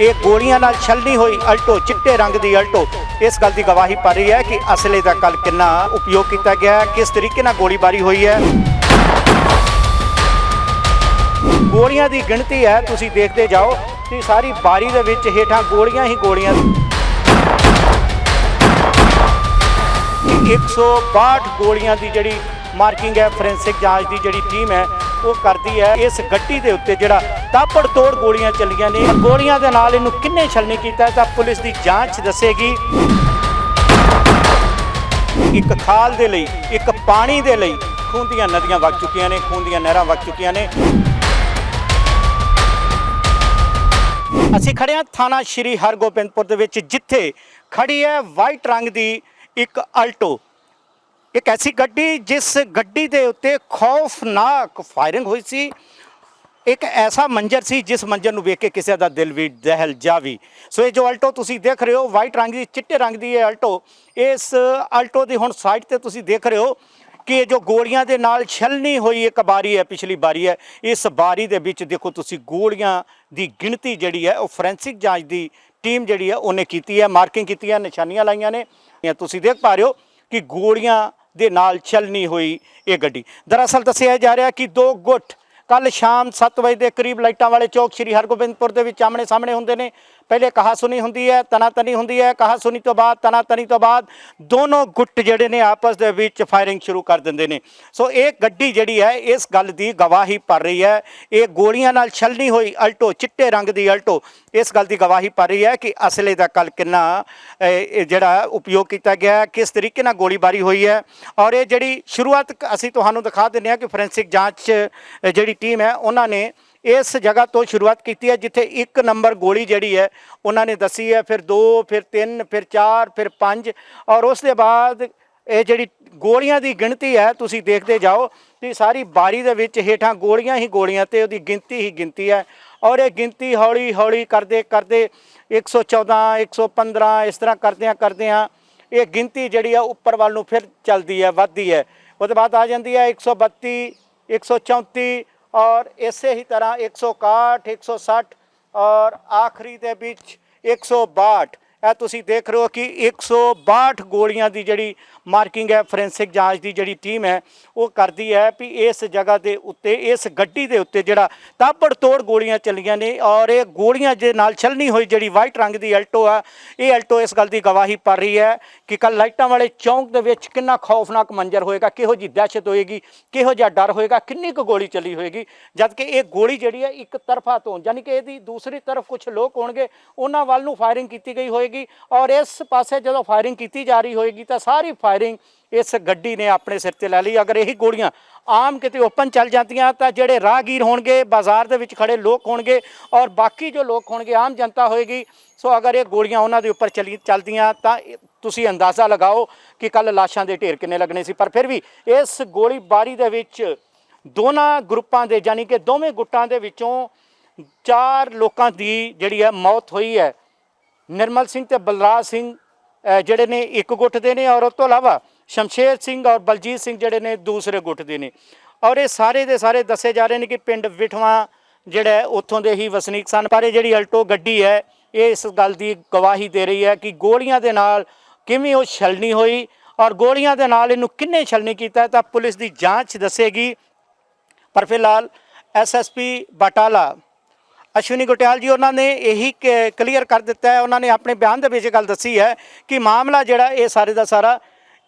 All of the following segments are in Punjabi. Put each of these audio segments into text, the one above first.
ਇਹ ਗੋਲੀਆਂ ਨਾਲ ਛਲਣੀ ਹੋਈ ਅਲਟੋ, ਚਿੱਟੇ ਰੰਗ ਦੀ ਅਲਟੋ। ਇਸ ਗੱਲ ਦੀ ਗਵਾਹੀ ਪਾ ਰਹੀ ਹੈ ਕਿ ਅਸਲੇ ਦਾ ਕੱਲ ਕਿੰਨਾ ਉਪਯੋਗ ਕੀਤਾ ਗਿਆ ਹੈ, ਕਿਸ ਤਰੀਕੇ ਨਾਲ ਗੋਲੀਬਾਰੀ ਹੋਈ ਹੈ। ਗੋਲੀਆਂ ਦੀ ਗਿਣਤੀ ਹੈ, ਤੁਸੀਂ ਦੇਖਦੇ ਜਾਓ ਕਿ ਸਾਰੀ ਬਾਰੀ ਦੇ ਵਿੱਚ ਹੇਠਾਂ ਗੋਲੀਆਂ ਹੀ ਗੋਲੀਆਂ 162 ਗੋਲੀਆਂ ਦੀ ਜਿਹੜੀ ਮਾਰਕਿੰਗ ਹੈ, ਫੋਰੈਂਸਿਕ ਜਾਂਚ ਦੀ ਜਿਹੜੀ ਟੀਮ ਹੈ, ਉਹ ਕਰਦੀ ਹੈ ਇਸ ਗੱਡੀ ਦੇ ਉੱਤੇ ਜਿਹੜਾ ਤਾਪੜ ਤੋੜ ਗੋਲੀਆਂ ਚੱਲੀਆਂ ਨੇ। ਗੋਲੀਆਂ ਦੇ ਨਾਲ ਇਹਨੂੰ ਕਿੰਨੇ ਛਲਣੀ ਕੀਤਾ ਤਾਂ ਪੁਲਿਸ ਦੀ ਜਾਂਚ ਦੱਸੇਗੀ। ਇੱਕ ਖਾਲ ਦੇ ਲਈ, ਇੱਕ ਪਾਣੀ ਦੇ ਲਈ ਖੂਨ ਦੀਆਂ ਨਦੀਆਂ ਵਗ ਚੁੱਕੀਆਂ ਨੇ ਖੂਨ ਦੀਆਂ ਨਹਿਰਾਂ ਵਗ ਚੁੱਕੀਆਂ ਨੇ। ਅਸੀਂ ਖੜੇ ਹਾਂ ਥਾਣਾ ਸ਼੍ਰੀ ਹਰਗੋਬਿੰਦਪੁਰ ਦੇ ਵਿੱਚ, ਜਿੱਥੇ ਖੜੀ ਹੈ ਵਾਈਟ ਰੰਗ ਦੀ ਇੱਕ ਅਲਟੋ। ਇੱਕ ਐਸੀ ਗੱਡੀ, ਜਿਸ ਗੱਡੀ ਦੇ ਉੱਤੇ ਖੌਫਨਾਕ ਫਾਇਰਿੰਗ ਹੋਈ ਸੀ। ਇੱਕ ਐਸਾ ਮੰਜ਼ਰ ਸੀ ਜਿਸ ਮੰਜ਼ਰ ਨੂੰ ਵੇਖ ਕੇ ਕਿਸੇ ਦਾ ਦਿਲ ਵੀ ਦਹਿਲ ਜਾਵੀ। ਸੋ ਇਹ ਜੋ ਅਲਟੋ ਤੁਸੀਂ ਦੇਖ ਰਹੇ ਹੋ, ਵਾਈਟ ਰੰਗ ਦੀ, ਚਿੱਟੇ ਰੰਗ ਦੀ ਇਹ ਆਲਟੋ ਇਸ ਆਲਟੋ ਦੀ ਹੁਣ ਸਾਈਡ ਤੇ ਤੁਸੀਂ ਦੇਖ ਰਹੇ ਹੋ ਕਿ ਇਹ ਜੋ ਗੋਲੀਆਂ ਦੇ ਨਾਲ ਛਲਣੀ ਹੋਈ ਇੱਕ ਬਾਰੀ ਹੈ, ਪਿਛਲੀ ਬਾਰੀ ਹੈ। ਇਸ ਬਾਰੀ ਦੇ ਵਿੱਚ ਦੇਖੋ ਤੁਸੀਂ ਗੋਲੀਆਂ ਦੀ ਗਿਣਤੀ ਜਿਹੜੀ ਹੈ, ਉਹ ਫੋਰੈਂਸਿਕ ਜਾਂਚ ਦੀ ਟੀਮ ਜਿਹੜੀ ਹੈ, ਉਹਨੇ ਕੀਤੀ ਹੈ, ਮਾਰਕਿੰਗ ਕੀਤੀ ਹੈ, ਨਿਸ਼ਾਨੀਆਂ ਲਾਈਆਂ ਨੇ। ਇਹ ਤੁਸੀਂ ਦੇਖ ਪਾ ਰਹੇ ਹੋ ਕਿ ਗੋਲੀਆਂ ਦੇ ਨਾਲ ਛਲਣੀ ਹੋਈ ਇਹ ਗੱਡੀ। ਦਰਅਸਲ ਦੱਸਿਆ ਜਾ ਰਿਹਾ ਕਿ ਦੋ ਗੁੱਟ ਕੱਲ ਸ਼ਾਮ 7 ਵਜੇ ਦੇ ਕਰੀਬ ਲਾਈਟਾਂ ਵਾਲੇ ਚੌਕ ਸ਼੍ਰੀ ਹਰਗੋਬਿੰਦਪੁਰ ਦੇ ਵਿੱਚ ਆਮਣੇ ਸਾਹਮਣੇ ਹੁੰਦੇ ਨੇ। ਪਹਿਲੇ ਕਹਾ ਸੁਣੀ ਹੁੰਦੀ ਹੈ ਤਨਾ ਤਨੀ ਹੁੰਦੀ ਹੈ। ਕਹਾ ਸੁਣੀ ਤੋਂ ਬਾਅਦ ਤਨਾ ਤਨੀ ਤੋਂ ਬਾਅਦ ਦੋਨੋਂ ਗੁੱਟ ਜਿਹੜੇ ਨੇ ਆਪਸ ਦੇ ਵਿੱਚ ਫਾਇਰਿੰਗ ਸ਼ੁਰੂ ਕਰ ਦਿੰਦੇ ਨੇ। ਸੋ ਇਹ ਗੱਡੀ ਜਿਹੜੀ ਹੈ, ਇਸ ਗੱਲ ਦੀ ਗਵਾਹੀ ਭਰ ਰਹੀ ਹੈ। ਇਹ ਗੋਲੀਆਂ ਨਾਲ ਛਲਣੀ ਹੋਈ ਅਲਟੋ, ਚਿੱਟੇ ਰੰਗ ਦੀ ਅਲਟੋ, ਇਸ ਗੱਲ ਦੀ ਗਵਾਹੀ ਭਰ ਰਹੀ ਹੈ ਕਿ ਅਸਲੇ ਦਾ ਕੱਲ ਕਿੰਨਾ ਜਿਹੜਾ ਉਪਯੋਗ ਕੀਤਾ ਗਿਆ ਕਿਸ ਤਰੀਕੇ ਨਾਲ ਗੋਲੀਬਾਰੀ ਹੋਈ ਹੈ। ਔਰ ਇਹ ਜਿਹੜੀ ਸ਼ੁਰੂਆਤ ਅਸੀਂ ਤੁਹਾਨੂੰ ਦਿਖਾ ਦਿੰਦੇ ਹਾਂ ਕਿ ਫੋਰੈਂਸਿਕ ਜਾਂਚ ਜਿਹੜੀ ਟੀਮ ਹੈ, ਉਹਨਾਂ ਨੇ ਇਸ ਜਗ੍ਹਾ ਤੋਂ ਸ਼ੁਰੂਆਤ ਕੀਤੀ ਹੈ, ਜਿੱਥੇ ਇੱਕ ਨੰਬਰ ਗੋਲੀ ਜਿਹੜੀ ਹੈ, ਉਹਨਾਂ ਨੇ ਦੱਸੀ ਹੈ, ਫਿਰ 2 ਫਿਰ 3 ਫਿਰ 4 ਫਿਰ 5 ਔਰ ਉਸ ਦੇ ਬਾਅਦ ਇਹ ਜਿਹੜੀ ਗੋਲੀਆਂ ਦੀ ਗਿਣਤੀ ਹੈ, ਤੁਸੀਂ ਦੇਖਦੇ ਜਾਓ ਕਿ ਸਾਰੀ ਬਾਰੀ ਦੇ ਵਿੱਚ ਹੇਠਾਂ ਗੋਲੀਆਂ ਹੀ ਗੋਲੀਆਂ ਤੇ ਉਹਦੀ ਗਿਣਤੀ ਹੀ ਗਿਣਤੀ ਹੈ ਔਰ ਇਹ ਗਿਣਤੀ ਹੌਲੀ ਹੌਲੀ ਕਰਦੇ ਕਰਦੇ 114 115 ਇਸ ਤਰ੍ਹਾਂ ਕਰਦਿਆਂ ਕਰਦਿਆਂ ਇਹ ਗਿਣਤੀ ਜਿਹੜੀ ਆ ਉੱਪਰ ਵੱਲ ਨੂੰ ਫਿਰ ਚੱਲਦੀ ਹੈ, ਵੱਧਦੀ ਹੈ। ਉਹਦੇ ਬਾਅਦ ਆ ਜਾਂਦੀ ਹੈ 132 134 ਔਰ ਇਸੇ ਹੀ ਤਰ੍ਹਾਂ 161 160 ਔਰ ਆਖਰੀ ਦੇ ਵਿੱਚ 162 ਇਹ ਤੁਸੀਂ ਦੇਖ ਰਹੇ ਹੋ ਕਿ 162 ਗੋਲੀਆਂ ਦੀ ਜਿਹੜੀ ਮਾਰਕਿੰਗ ਹੈ, ਫੋਰੈਂਸਿਕ ਜਾਂਚ ਦੀ ਜਿਹੜੀ ਟੀਮ ਹੈ, ਉਹ ਕਰਦੀ ਹੈ ਵੀ ਇਸ ਜਗ੍ਹਾ ਦੇ ਉੱਤੇ, ਇਸ ਗੱਡੀ ਦੇ ਉੱਤੇ ਜਿਹੜਾ ਤਾਬੜ ਤੋੜ ਗੋਲੀਆਂ ਚੱਲੀਆਂ ਨੇ ਔਰ ਇਹ ਗੋਲੀਆਂ ਦੇ ਨਾਲ ਛਲਣੀ ਹੋਈ ਜਿਹੜੀ ਵਾਈਟ ਰੰਗ ਦੀ ਅਲਟੋ ਆ, ਇਹ ਅਲਟੋ ਇਸ ਗੱਲ ਦੀ ਗਵਾਹੀ ਭਰ ਰਹੀ ਹੈ ਕਿ ਕੱਲ ਲਾਈਟਾਂ ਵਾਲੇ ਚੌਂਕ ਦੇ ਵਿੱਚ ਕਿੰਨਾ ਖੌਫਨਾਕ ਮੰਜ਼ਰ ਹੋਏਗਾ, ਕਿਹੋ ਜੀ ਦਹਿਸ਼ਤ ਹੋਏਗੀ, ਕਿਹੋ ਜਿਹਾ ਡਰ ਹੋਏਗਾ, ਕਿੰਨੀ ਕੁ ਗੋਲੀ ਚੱਲੀ ਹੋਏਗੀ ਜਦ ਕਿ ਇਹ ਗੋਲੀ ਜਿਹੜੀ ਹੈ ਇੱਕ ਤਰਫਾ ਤੋਂ ਯਾਨੀ ਕਿ ਇਹਦੀ ਦੂਸਰੀ ਤਰਫ ਕੁਝ ਲੋਕ ਹੋਣਗੇ, ਉਹਨਾਂ ਵੱਲ ਨੂੰ ਫਾਇਰਿੰਗ ਕੀਤੀ ਗਈ ਹੋਏ ਹੋਏਗੀ ਔਰ ਇਸ ਪਾਸੇ ਜਦੋਂ ਫਾਇਰਿੰਗ ਕੀਤੀ ਜਾ ਰਹੀ ਹੋਏਗੀ ਤਾਂ ਸਾਰੀ ਫਾਇਰਿੰਗ ਇਸ ਗੱਡੀ ਨੇ ਆਪਣੇ ਸਿਰ ਤੇ ਲੈ ਲਈ। ਅਗਰ ਇਹੀ ਗੋਲੀਆਂ ਆਮ ਕਿਤੇ ਓਪਨ ਚੱਲ ਜਾਂਦੀਆਂ ਤਾਂ ਜਿਹੜੇ ਰਾਹਗੀਰ ਹੋਣਗੇ, ਬਾਜ਼ਾਰ ਦੇ ਵਿੱਚ ਖੜੇ ਲੋਕ ਹੋਣਗੇ ਔਰ ਬਾਕੀ ਜੋ ਲੋਕ ਹੋਣਗੇ, ਆਮ ਜਨਤਾ ਹੋਏਗੀ। ਸੋ ਅਗਰ ਇਹ ਗੋਲੀਆਂ ਉਹਨਾਂ ਦੇ ਉੱਪਰ ਚਲੀ ਚੱਲਦੀਆਂ ਤਾਂ ਤੁਸੀਂ ਅੰਦਾਜ਼ਾ ਲਗਾਓ ਕਿ ਕੱਲ ਲਾਸ਼ਾਂ ਦੇ ਢੇਰ ਕਿੰਨੇ ਲੱਗਣੇ ਸੀ। ਪਰ ਫਿਰ ਵੀ ਇਸ ਗੋਲੀਬਾਰੀ ਦੇ ਵਿੱਚ ਦੋਨਾਂ ਗਰੁੱਪਾਂ ਦੇ ਯਾਨੀ ਕਿ ਦੋਵੇਂ ਗੁੱਟਾਂ ਦੇ ਵਿੱਚੋਂ ਚਾਰ ਲੋਕਾਂ ਦੀ ਜਿਹੜੀ ਹੈ ਮੌਤ ਹੋਈ ਹੈ। ਨਿਰਮਲ ਸਿੰਘ ਤੇ ਬਲਰਾਜ ਸਿੰਘ ਜਿਹੜੇ ਨੇ ਇੱਕ ਗੁੱਟ ਦੇ ਨੇ ਔਰ ਉਸ ਤੋਂ ਇਲਾਵਾ ਸ਼ਮਸ਼ੇਰ ਸਿੰਘ ਔਰ ਬਲਜੀਤ ਸਿੰਘ ਜਿਹੜੇ ਨੇ ਦੂਸਰੇ ਗੁੱਟ ਦੇ ਨੇ। ਔਰ ਇਹ ਸਾਰੇ ਦੇ ਸਾਰੇ ਦੱਸੇ ਜਾ ਰਹੇ ਨੇ ਕਿ ਪਿੰਡ ਵਿਠਵਾ ਜਿਹੜਾ ਉੱਥੋਂ ਦੇ ਹੀ ਵਸਨੀਕ ਸਨ। ਪਰ ਇਹ ਜਿਹੜੀ ਅਲਟੋ ਗੱਡੀ ਹੈ, ਇਹ ਇਸ ਗੱਲ ਦੀ ਗਵਾਹੀ ਦੇ ਰਹੀ ਹੈ ਕਿ ਗੋਲੀਆਂ ਦੇ ਨਾਲ ਕਿਵੇਂ ਉਹ ਛਲਣੀ ਹੋਈ ਔਰ ਗੋਲੀਆਂ ਦੇ ਨਾਲ ਇਹਨੂੰ ਕਿੰਨੇ ਛਲਣੀ ਕੀਤਾ ਤਾਂ ਪੁਲਿਸ ਦੀ ਜਾਂਚ ਦੱਸੇਗੀ। ਪਰ ਫਿਲਹਾਲ ਐਸਐਸਪੀ ਬਟਾਲਾ ਅਸ਼ਵਨੀ ਗੁਟਿਆਲ ਜੀ, ਉਹਨਾਂ ਨੇ ਇਹੀ ਕਲੀਅਰ ਕਰ ਦਿੱਤਾ ਹੈ। ਉਹਨਾਂ ਨੇ ਆਪਣੇ ਬਿਆਨ ਦੇ ਵਿੱਚ ਇਹ ਗੱਲ ਦੱਸੀ ਹੈ ਕਿ ਮਾਮਲਾ ਜਿਹੜਾ ਇਹ ਸਾਰੇ ਦਾ ਸਾਰਾ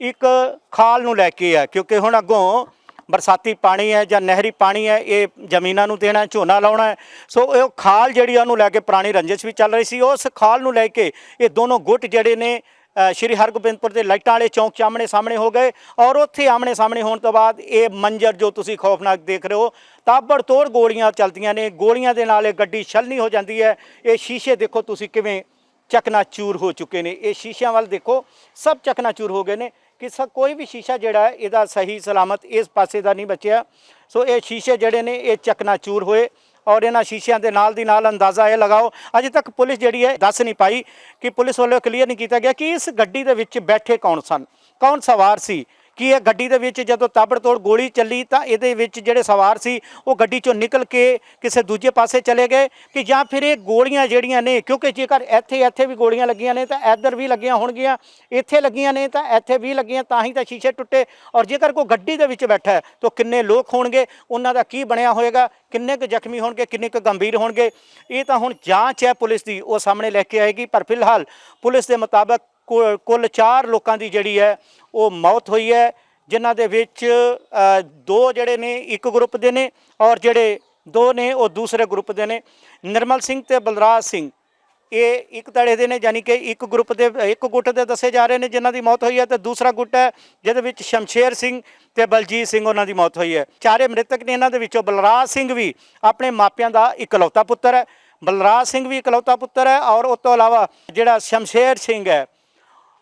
ਇੱਕ ਖਾਲ ਨੂੰ ਲੈ ਕੇ ਹੈ, ਕਿਉਂਕਿ ਹੁਣ ਅੱਗੋਂ ਬਰਸਾਤੀ ਪਾਣੀ ਹੈ ਜਾਂ ਨਹਿਰੀ ਪਾਣੀ ਹੈ, ਇਹ ਜ਼ਮੀਨਾਂ ਨੂੰ ਦੇਣਾ ਝੋਨਾ ਲਾਉਣਾ ਸੋ ਇਹ ਖਾਲ ਜਿਹੜੀ ਉਹਨੂੰ ਲੈ ਕੇ ਪੁਰਾਣੀ ਰੰਜਿਸ਼ ਵੀ ਚੱਲ ਰਹੀ ਸੀ। ਉਸ ਖਾਲ ਨੂੰ ਲੈ ਕੇ ਇਹ ਦੋਨੋਂ ਗੁੱਟ ਜਿਹੜੇ ਨੇ ਸ਼੍ਰੀ ਹਰਗੋਬਿੰਦਪੁਰ ਦੇ ਲਾਈਟਾਂ ਵਾਲੇ ਚੌਂਕ 'ਚ ਆਮਣੇ ਸਾਹਮਣੇ ਹੋ ਗਏ ਔਰ ਉੱਥੇ ਆਮਣੇ ਸਾਹਮਣੇ ਹੋਣ ਤੋਂ ਬਾਅਦ ਇਹ ਮੰਜ਼ਰ ਜੋ ਤੁਸੀਂ ਖੌਫਨਾਕ ਦੇਖ ਰਹੇ ਹੋ, ਤਾਬੜ ਤੋੜ ਗੋਲੀਆਂ ਚੱਲਦੀਆਂ ਨੇ, ਗੋਲੀਆਂ ਦੇ ਨਾਲ ਇਹ ਗੱਡੀ ਛਲਨੀ ਹੋ ਜਾਂਦੀ ਹੈ। ਇਹ ਸ਼ੀਸ਼ੇ ਦੇਖੋ ਤੁਸੀਂ ਕਿਵੇਂ ਚਕਨਾਚੂਰ ਹੋ ਚੁੱਕੇ ਨੇ। ਇਹ ਸ਼ੀਸ਼ਿਆਂ ਵੱਲ ਦੇਖੋ, ਸਭ ਚਕਨਾਚੂਰ ਹੋ ਗਏ ਨੇ। ਕਿ ਕੋਈ ਵੀ ਸ਼ੀਸ਼ਾ ਜਿਹੜਾ ਹੈ, ਇਹਦਾ ਸਹੀ ਸਲਾਮਤ ਇਸ ਪਾਸੇ ਦਾ ਨਹੀਂ ਬਚਿਆ। ਸੋ ਇਹ ਸ਼ੀਸ਼ੇ ਜਿਹੜੇ ਨੇ, ਇਹ ਚਕਨਾਚੂਰ ਹੋਏ। ਔਰ ਇਹਨਾਂ ਸ਼ੀਸ਼ਿਆਂ ਦੇ ਨਾਲ ਦੀ ਨਾਲ ਅੰਦਾਜ਼ਾ ਇਹ ਲਗਾਓ, ਅਜੇ ਤੱਕ ਪੁਲਿਸ ਜਿਹੜੀ ਹੈ ਦੱਸ ਨਹੀਂ ਪਾਈ ਕਿ ਪੁਲਿਸ ਵੱਲੋਂ ਕਲੀਅਰ ਨਹੀਂ ਕੀਤਾ ਗਿਆ ਕਿ ਇਸ ਗੱਡੀ ਦੇ ਵਿੱਚ ਬੈਠੇ ਕੌਣ ਸਨ। ਕੌਣ ਸਵਾਰ ਸੀ? ਕਿ ਇਹ ਗੱਡੀ ਦੇ ਵਿੱਚ ਜਦੋਂ ਤਾਬੜਤੋੜ ਗੋਲੀ ਚੱਲੀ ਤਾਂ ਇਹਦੇ ਵਿੱਚ ਜਿਹੜੇ ਸਵਾਰ ਸੀ, ਉਹ ਗੱਡੀ ਚੋਂ ਨਿਕਲ ਕੇ ਕਿਸੇ ਦੂਜੇ ਪਾਸੇ ਚਲੇ ਗਏ ਕਿ ਜਾਂ ਫਿਰ ਇਹ ਗੋਲੀਆਂ ਜਿਹੜੀਆਂ ਨੇ, ਕਿਉਂਕਿ ਜੇਕਰ ਇੱਥੇ ਇੱਥੇ ਵੀ ਗੋਲੀਆਂ ਲੱਗੀਆਂ ਨੇ ਤਾਂ ਇੱਧਰ ਵੀ ਲੱਗੀਆਂ ਹੋਣਗੀਆਂ, ਇੱਥੇ ਲੱਗੀਆਂ ਨੇ ਤਾਂ ਇੱਥੇ ਵੀ ਲੱਗੀਆਂ, ਤਾਂ ਹੀ ਤਾਂ ਸ਼ੀਸ਼ੇ ਟੁੱਟੇ। ਔਰ ਜੇਕਰ ਕੋਈ ਗੱਡੀ ਦੇ ਵਿੱਚ ਬੈਠਾ ਹੈ, ਤਾਂ ਕਿੰਨੇ ਲੋਕ ਹੋਣਗੇ, ਉਹਨਾਂ ਦਾ ਕੀ ਬਣਿਆ ਹੋਏਗਾ, ਕਿੰਨੇ ਕੁ ਜ਼ਖਮੀ ਹੋਣਗੇ, ਕਿੰਨੇ ਕੁ ਗੰਭੀਰ ਹੋਣਗੇ, ਇਹ ਤਾਂ ਹੁਣ ਜਾਂਚ ਹੈ ਪੁਲਿਸ ਦੀ, ਉਹ ਸਾਹਮਣੇ ਲੈ ਕੇ ਆਏਗੀ। ਪਰ ਫਿਲਹਾਲ ਪੁਲਿਸ ਦੇ ਮੁਤਾਬਕ ਕੁੱਲ 4 ਲੋਕਾਂ ਦੀ ਜਿਹੜੀ ਹੈ, ਉਹ ਮੌਤ ਹੋਈ ਹੈ, ਜਿਨ੍ਹਾਂ ਦੇ ਵਿੱਚ ਦੋ ਜਿਹੜੇ ਨੇ ਇੱਕ ਗਰੁੱਪ ਦੇ ਨੇ ਔਰ ਜਿਹੜੇ ਦੋ ਨੇ ਉਹ ਦੂਸਰੇ ਗਰੁੱਪ ਦੇ ਨੇ। ਨਿਰਮਲ ਸਿੰਘ ਤੇ ਬਲਰਾਜ ਸਿੰਘ, ਇਹ ਇੱਕ ਧੜੇ ਦੇ ਨੇ, ਯਾਨੀ ਕਿ ਇੱਕ ਗਰੁੱਪ ਦੇ, ਇੱਕ ਗੁੱਟ ਦੇ ਦੱਸੇ ਜਾ ਰਹੇ ਨੇ ਜਿਨ੍ਹਾਂ ਦੀ ਮੌਤ ਹੋਈ ਹੈ ਤੇ ਦੂਸਰਾ ਗੁੱਟ ਹੈ, ਜਿਹਦੇ ਵਿੱਚ ਸ਼ਮਸ਼ੇਰ ਸਿੰਘ ਤੇ ਬਲਜੀਤ ਸਿੰਘ ਉਹਨਾਂ ਦੀ ਮੌਤ ਹੋਈ ਹੈ। ਚਾਰੇ ਮ੍ਰਿਤਕ ਨੇ ਇਹਨਾਂ ਦੇ ਵਿੱਚੋਂ ਬਲਰਾਜ ਸਿੰਘ ਵੀ ਆਪਣੇ ਮਾਪਿਆਂ ਦਾ ਇਕਲੌਤਾ ਪੁੱਤਰ ਹੈ। ਬਲਰਾਜ ਸਿੰਘ ਵੀ ਇਕਲੌਤਾ ਪੁੱਤਰ ਹੈ ਔਰ ਉਸ ਤੋਂ ਇਲਾਵਾ ਜਿਹੜਾ ਸ਼ਮਸ਼ੇਰ ਸਿੰਘ ਹੈ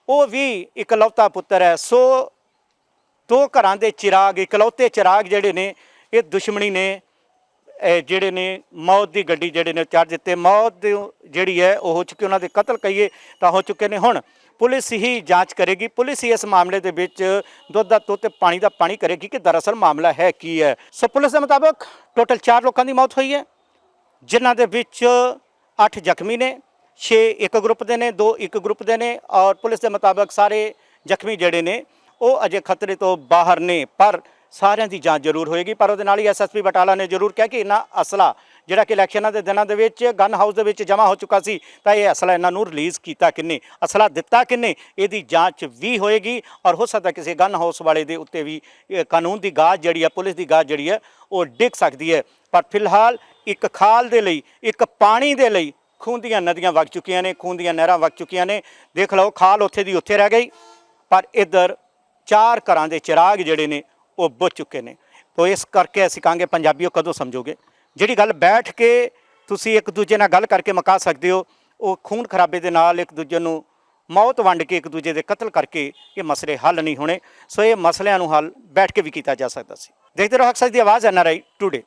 ਉਹ ਵੀ ਇਕਲੌਤਾ ਪੁੱਤਰ ਹੈ। ਸੋ ਦੋ ਘਰਾਂ ਦੇ ਚਿਰਾਗ, ਇਕਲੌਤੇ ਚਿਰਾਗ ਜਿਹੜੇ ਨੇ, ਇਹ ਦੁਸ਼ਮਣੀ ਨੇ ਜਿਹੜੇ ਨੇ ਮੌਤ ਦੀ ਗੱਡੀ ਜਿਹੜੇ ਨੇ ਚੜ ਦਿੱਤੇ। ਮੌਤ ਜਿਹੜੀ ਹੈ, ਉਹ ਹੋ ਚੁੱਕੀ, ਉਹਨਾਂ ਦੇ ਕਤਲ ਕਹੀਏ ਤਾਂ ਹੋ ਚੁੱਕੇ ਨੇ। ਹੁਣ ਪੁਲਿਸ ਹੀ ਜਾਂਚ ਕਰੇਗੀ। ਪੁਲਿਸ ਹੀ ਇਸ ਮਾਮਲੇ ਦੇ ਵਿੱਚ ਦੁੱਧ ਦਾ ਦੁੱਧ ਤੇ ਪਾਣੀ ਦਾ ਪਾਣੀ ਕਰੇਗੀ ਕਿ ਦਰਅਸਲ ਮਾਮਲਾ ਹੈ ਕੀ ਹੈ। ਸੋ ਪੁਲਿਸ ਦੇ ਮੁਤਾਬਕ ਟੋਟਲ 4 ਲੋਕਾਂ ਦੀ ਮੌਤ ਹੋਈ ਹੈ, ਜਿਨ੍ਹਾਂ ਦੇ ਵਿੱਚ 8 ਜ਼ਖਮੀ ਨੇ। 6 ਇੱਕ ਗਰੁੱਪ ਦੇ ਨੇ, ਦੋ ਇੱਕ ਗਰੁੱਪ ਦੇ ਨੇ ਔਰ ਪੁਲਿਸ ਦੇ ਮੁਤਾਬਕ ਸਾਰੇ ਜ਼ਖਮੀ ਜਿਹੜੇ ਨੇ, ਉਹ ਅਜੇ ਖਤਰੇ ਤੋਂ ਬਾਹਰ ਨੇ, ਪਰ ਸਾਰਿਆਂ ਦੀ ਜਾਂਚ ਜ਼ਰੂਰ ਹੋਏਗੀ, ਪਰ ਉਹਦੇ ਨਾਲ ਹੀ ਐਸਐਸਪੀ ਬਟਾਲਾ ਨੇ ਜ਼ਰੂਰ ਕਿਹਾ ਕਿ ਇਹਨਾਂ ਅਸਲਾ ਜਿਹੜਾ ਕਿ ਇਲੈਕਸ਼ਨਾਂ ਦੇ ਦਿਨਾਂ ਦੇ ਵਿੱਚ ਗਨ ਹਾਊਸ ਦੇ ਵਿੱਚ ਜਮ੍ਹਾਂ ਹੋ ਚੁੱਕਾ ਸੀ, ਤਾਂ ਇਹ ਅਸਲਾ ਇਹਨਾਂ ਨੂੰ ਰਿਲੀਜ਼ ਕੀਤਾ ਕਿੰਨੇ, ਅਸਲਾ ਦਿੱਤਾ ਕਿੰਨੇ, ਇਹਦੀ ਜਾਂਚ ਵੀ ਹੋਏਗੀ ਔਰ ਹੋ ਸਕਦਾ ਕਿਸੇ ਗਨ ਹਾਊਸ ਵਾਲੇ ਦੇ ਉੱਤੇ ਵੀ, ਇਹ ਕਾਨੂੰਨ ਦੀ ਗਾਜ ਜਿਹੜੀ ਹੈ ਪੁਲਿਸ ਦੀ ਗਾਜ ਜਿਹੜੀ ਹੈ ਉਹ ਡਿੱਗ ਸਕਦੀ ਹੈ। ਪਰ ਫਿਲਹਾਲ ਇੱਕ ਖਾਲ ਦੇ ਲਈ, ਇੱਕ ਪਾਣੀ ਦੇ ਲਈ ਖੂਨ ਦੀਆਂ ਨਦੀਆਂ ਵਗ ਚੁੱਕੀਆਂ ਨੇ ਖੂਨ ਦੀਆਂ ਨਹਿਰਾਂ ਵਗ ਚੁੱਕੀਆਂ ਨੇ। ਦੇਖ ਲਓ, ਖਾਲ ਉੱਥੇ ਦੀ ਉੱਥੇ ਰਹਿ ਗਈ, ਪਰ ਇੱਧਰ ਚਾਰ ਘਰਾਂ ਦੇ ਚਿਰਾਗ ਜਿਹੜੇ ਨੇ, ਉਹ ਬੁੱਝ ਚੁੱਕੇ ਨੇ। ਤੋ ਇਸ ਕਰਕੇ ਅਸੀਂ ਕਹਾਂਗੇ ਪੰਜਾਬੀਓ ਕਦੋਂ ਸਮਝੋਗੇ? ਜਿਹੜੀ ਗੱਲ ਬੈਠ ਕੇ ਤੁਸੀਂ ਇੱਕ ਦੂਜੇ ਨਾਲ ਗੱਲ ਕਰਕੇ ਮੁਕਾ ਸਕਦੇ ਹੋ, ਉਹ ਖੂਨ ਖਰਾਬੇ ਦੇ ਨਾਲ ਇੱਕ ਦੂਜੇ ਨੂੰ ਮੌਤ ਵੰਡ ਕੇ ਇੱਕ ਦੂਜੇ ਦੇ ਕਤਲ ਕਰਕੇ ਇਹ ਮਸਲੇ ਹੱਲ ਨਹੀਂ ਹੋਣੇ। ਸੋ ਇਹ ਮਸਲਿਆਂ ਨੂੰ ਹੱਲ ਬੈਠ ਕੇ ਵੀ ਕੀਤਾ ਜਾ ਸਕਦਾ ਸੀ। ਦੇਖਦੇ ਰਹੋ ਅਕਸਰ ਦੀ ਆਵਾਜ਼ ਐਨਆਰਆਈ ਟੂਡੇ।